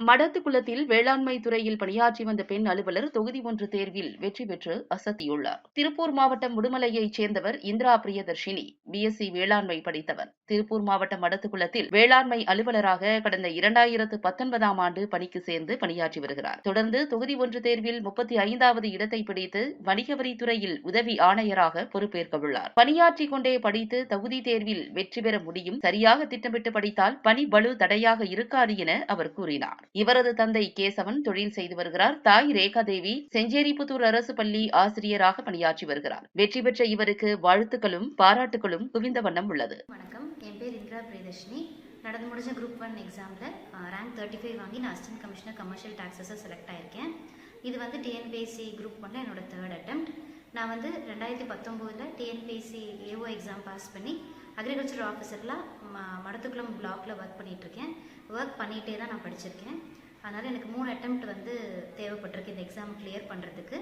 மடத்துக்குளத்தில் வேளாண்மை துறையில் பணியாற்றி வந்த பெண் அலுவலர் தொகுதி ஒன்று தேர்வில் வெற்றி பெற்று அசத்தியுள்ளார். திருப்பூர் மாவட்டம் முடுமலையைச் சேர்ந்தவர் இந்திரா பிரியதர்ஷினி. பிஎஸ்சி வேளாண்மை படித்தவர் திருப்பூர் மாவட்டம் மடத்துக்குளத்தில் வேளாண்மை அலுவலராக கடந்த இரண்டாயிரத்து பத்தொன்பதாம் ஆண்டு பணிக்கு சேர்ந்து பணியாற்றி வருகிறார். தொடர்ந்து தொகுதி ஒன்று தேர்வில் முப்பத்தி ஐந்தாவது இடத்தை பிடித்து வணிக வரித்துறையில் உதவி ஆணையராக பொறுப்பேற்க உள்ளார் பணியாற்றிக் கொண்டே படித்து தகுதி தேர்வில் வெற்றி பெற முடியும் சரியாக திட்டமிட்டு படித்தால் பணி பளு தடையாக இருக்காது என அவர் கூறினார். இவரது தந்தை கேசவன் தொழில் செய்து வருகிறார். தாய் ரேகா தேவி செஞ்சேரிபுத்தூர் அரசு பள்ளி ஆசிரியராக பணியாற்றி வருகிறார். வெற்றி பெற்ற இவருக்கு வாழ்த்துக்களும் பாராட்டுகளும் குவிந்த வண்ணம் உள்ளது. வணக்கம். என் பேர் இந்திரா பிரியதர்ஷினி. நடந்து முடிஞ்ச குரூப் ஒன் எக்ஸாமில் ரேங்க் தேர்ட்டி ஃபைவ் வாங்கி நான் அசிஸ்டன்ட் கமிஷனர் கமர்ஷியல் டாக்ஸஸை செலக்ட் ஆயிருக்கேன். இது வந்து டிஎன்பிஎஸ்சி குரூப் ஒன்ல என்னோட தேர்ட் அட்டம் நான் வந்து ரெண்டாயிரத்தி பத்தொம்போதில் டிஎன்பிஎஸ்சி ஏஓ எக்ஸாம் பாஸ் பண்ணி அக்ரிகல்ச்சர் ஆஃபீஸரில் ம மடத்துக்குளம் பிளாக்கில் ஒர்க் பண்ணிகிட்ருக்கேன் ஒர்க் பண்ணிகிட்டே தான் நான் படிச்சிருக்கேன். அதனால் எனக்கு மூணு அட்டம்ப்ட் வந்து தேவைப்பட்டிருக்கு இந்த எக்ஸாம் கிளியர் பண்ணுறதுக்கு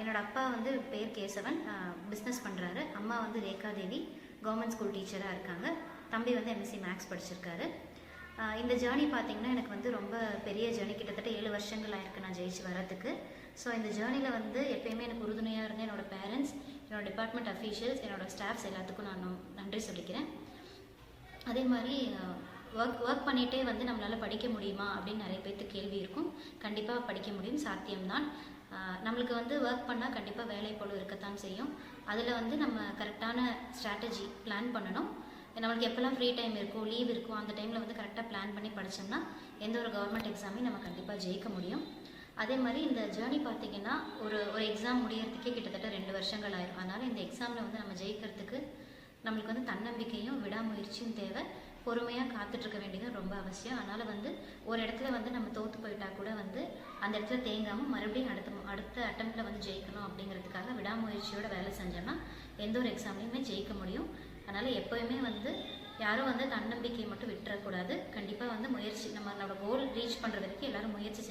என்னோட அப்பா வந்து பேர் கேசவன் பிஸ்னஸ் பண்ணுறாரு அம்மா வந்து ரேகாதேவி கவர்மெண்ட் ஸ்கூல் டீச்சராக இருக்காங்க. தம்பி வந்து எம்எஸ்சி மேக்ஸ் படிச்சிருக்காரு. இந்த ஜேர்னி பார்த்தீங்கன்னா எனக்கு வந்து ரொம்ப பெரிய ஜேர்னி கிட்டத்தட்ட ஏழு வருஷங்கள் ஆயிருக்கு நான் ஜெயிச்சு வரதுக்கு ஸோ இந்த ஜேர்னியில் வந்து எப்பயுமே எனக்கு உறுதுணையாக இருந்த என்னோட பேரண்ட்ஸ் என்னோடய டிபார்ட்மெண்ட் அஃபீஷியல்ஸ் என்னோட ஸ்டாஃப்ஸ் எல்லாத்துக்கும் நான் நன்றி சொல்லிக்கிறேன். அதே மாதிரி ஒர்க் ஒர்க் பண்ணிகிட்டே வந்து நம்மளால் படிக்க முடியுமா அப்படின்னு நிறைய பேர்த்து கேள்வி இருக்கும். கண்டிப்பாக படிக்க முடியும் சாத்தியம்தான். நம்மளுக்கு வந்து ஒர்க் பண்ணால் கண்டிப்பாக வேலை போல இருக்கத்தான் செய்யும். அதில் வந்து நம்ம கரெக்டான ஸ்ட்ராட்டஜி பிளான் பண்ணணும். நம்மளுக்கு எப்போல்லாம் ஃப்ரீ டைம் இருக்கும் லீவ் இருக்கோ அந்த டைமில் வந்து கரெக்டாக பிளான் பண்ணி படித்தோம்னா எந்த ஒரு கவர்மெண்ட் எக்ஸாமையும் நம்ம கண்டிப்பாக ஜெயிக்க முடியும். அதே மாதிரி இந்த ஜேர்னி பார்த்தீங்கன்னா ஒரு ஒரு எக்ஸாம் முடியறதுக்கே கிட்டத்தட்ட ரெண்டு வருஷங்கள் ஆயிரும். அதனால் இந்த எக்ஸாமில் வந்து நம்ம ஜெயிக்கிறதுக்கு நம்மளுக்கு வந்து தன்னம்பிக்கையும் விடாமுயற்சியும் தேவை. பொறுமையாக காத்துட்ருக்க வேண்டியது ரொம்ப அவசியம். அதனால் வந்து ஒரு இடத்துல வந்து நம்ம தோற்று போயிட்டா கூட வந்து அந்த இடத்துல தேங்காமல் மறுபடியும் அடுத்த அடுத்த அட்டம்ப்டில் வந்து ஜெயிக்கணும் அப்படிங்கிறதுக்காக விடாமுயற்சியோட வேலை செஞ்சோம்னா எந்த ஒரு எக்ஸாம்லையுமே ஜெயிக்க முடியும். அதனால் எப்போயுமே வந்து யாரும் வந்து தன்னம்பிக்கையை மட்டும் விட்டுறக்கூடாது. கண்டிப்பாக வந்து முயற்சி நம்ம நம்மளோட கோல் ரீச் பண்ணுற வரைக்கும் எல்லோரும் முயற்சி